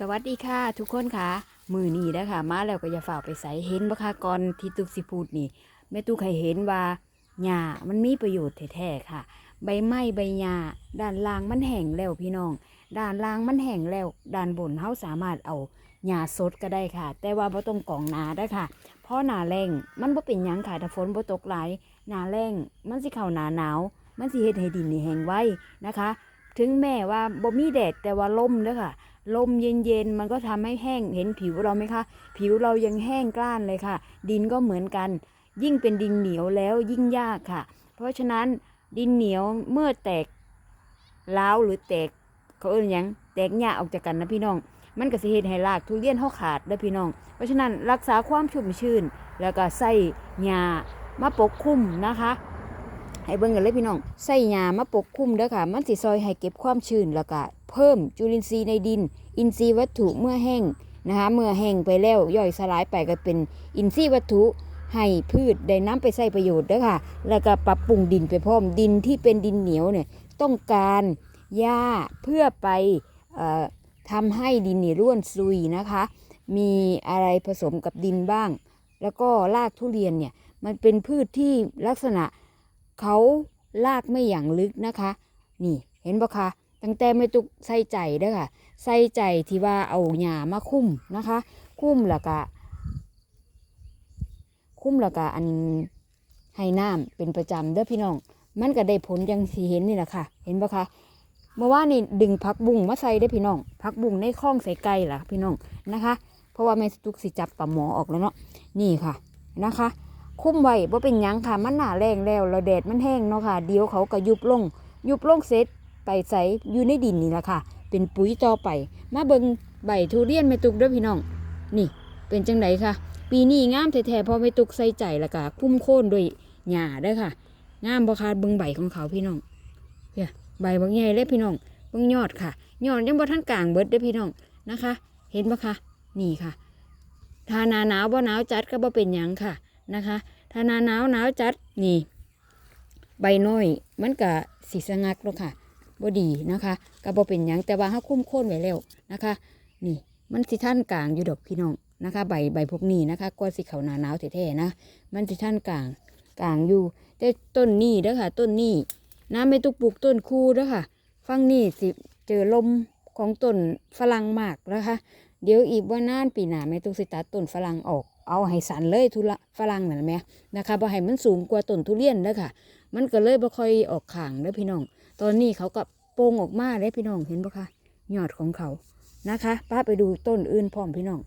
สวัสดีค่ะ ทุกคนค่ะ มือนี้นะคะมาแล้วก็อย่าฝ่าไปใส่เห็นบ่คะก่อนที่ตุกสิพูดนี่แม่ตุกให้เห็นว่าหญ้ามันมีประโยชน์แท้ๆค่ะ ใบไม้ใบหญ้าด้านล่างมันแห้งแล้วพี่น้อง ด้านล่างมันแห้งแล้วด้านบนเฮาสามารถเอาหญ้าสดก็ได้ค่ะ แต่ว่าบ่ต้องกองหนาได้ค่ะ เพราะหนาแรงมันบ่เป็นหยังค่ะถ้าฝนบ่ตกหลายหนาแรงมันสิเข้าหนาหนาว มันสิเฮ็ดให้ดินนี่แห้งไว้นะคะ ถึงแม้ว่าบ่มีแดดแต่ว่าลมเด้อค่ะ ลมเย็นๆมันก็ทำให้แห้งเห็นผิวเราไหมคะ ผิวเรายังแห้งกร้านเลยค่ะ ดินก็เหมือนกัน ยิ่งเป็นดินเหนียวแล้วยิ่งยากค่ะ เพราะฉะนั้นดินเหนียวเมื่อแตกล้าวหรือแตกเขาเอ่ยยังแตกหญ้าออกจากกันนะพี่น้อง มันก็สิเฮ็ดให้รากทุเรียนเฮาขาดเด้พี่น้อง เพราะฉะนั้นรักษาความชุ่มชื้น แล้วก็ใส่หญ้ามาปกคลุมนะคะ ให้เบิ่งกันเลยพี่น้องใส่หญ้ามาปกคลุมเด้อค่ะ มันสิซอยให้เก็บความชื้นแล้วก็เพิ่มจุลินทรีย์ในดิน อินทรีย์วัตถุเมื่อแห้งนะคะเมื่อแห้งไปแล้วย่อยสลายไปก็เป็นอินทรีย์วัตถุให้พืชได้น้ำไปใช้ประโยชน์เด้อค่ะ แล้วก็ปรับปรุงดินไปพร้อมดินที่เป็นดินเหนียวเนี่ยต้องการหญ้าเพื่อไปออทำให้ดินนี่ร่วนซุยนะคะ มีอะไรผสมกับดินบ้าง แล้วก็รากทุเรียนเนี่ยมันเป็นพืชที่ลักษณะ เขาลากไม่อย่างลึกนะคะ นี่เห็นปะคะตั้งแต่ไม่ตุกใส่ใจเด้อค่ะ ใส่ใจที่ว่าเอาหญ้ามาคุ้มนะคะ คุ้มแล้วก็คุ้มแล้วก็อันให้น้ำเป็นประจำเด้อพี่น้อง มันก็ได้ผลอย่างที่เห็นนี่แหละค่ะ เห็นปะคะเมื่อว่านนี่ดึงผักบุ้งมาใส่ได้พี่น้องผักบุ้งในคลองใส่ไก่ล่ะพี่น้องนะคะ เพราะว่าแม่ตุกสิจับปลาหมอออกแล้วเนาะนี่ค่ะนะคะ คุ้มไว้บ่เป็นหยังค่ะมันหนาแรงแล้วแล้วแดดมันแห้งเนาะค่ะ เดี๋ยวเขาก็ยุบลง ยุบลงเสร็จไปใส่อยู่ในดินนี่แหละค่ะ เป็นปุ๋ยต่อไป มาเบิงใบทุเรียนแม่ตุกด้อพี่น้อง นี่เป็นจังไดค่ะ ปีนี้งามแท้ๆพอแม่ตุกใส่ใจแล้วก็คุ้มโค่นด้วยหญ้าเด้ค่ะ งามบ่คะเบิงใบของเขาพี่น้องเพี่ยใบบางใหญ่เลยพี่น้องเบิงยอดค่ะยอดยังบ่ทันกลางเบิดเด้อพี่น้องนะคะ เห็นบ่คะนี่ค่ะถ้านาหนาวบ่หนาวจัดก็บ่เป็นหยังค่ะ นะคะ ถ้าหนาหนาวหนาวจัดนี่ ใบน้อยมันก็สิสงักแล้วค่ะบ่ดีนะคะก็บ่เป็นหยังแต่ว่าเฮาคุ้มโค่นไว้แล้วนะคะ นี่มันสิท่านกลางอยู่ดอกพี่น้องนะคะ ใบใบพวกนี้นะคะก็สิเขาหนาหนาวแท้ๆนะ มันสิท่านกลางกลางอยู่ แต่ต้นนี้เด้อค่ะ ต้นนี้น้ำไม่ตุกปลูกต้นคูเด้อค่ะฟังนี่สิเจอลมของต้นฝรั่งมากนะคะ เดี๋ยวอีกว่านานปีหน้าแม่ตุกสิตัดต้นฝรั่งออก เอาให้สันเลยทุละฝรั่งนั่นแหมนะคะบ่ให้มันสูงกว่าต้นทุเรียนเด้อค่ะ มันก็เลยบ่ค่อยออกข่างเด้อพี่น้อง ตอนนี้เขาก็โป่งออกมาเด้อพี่น้องเห็นบ่คะยอดของเขานะคะ ป้าไปดูต้นอื่นพร้อมพี่น้อง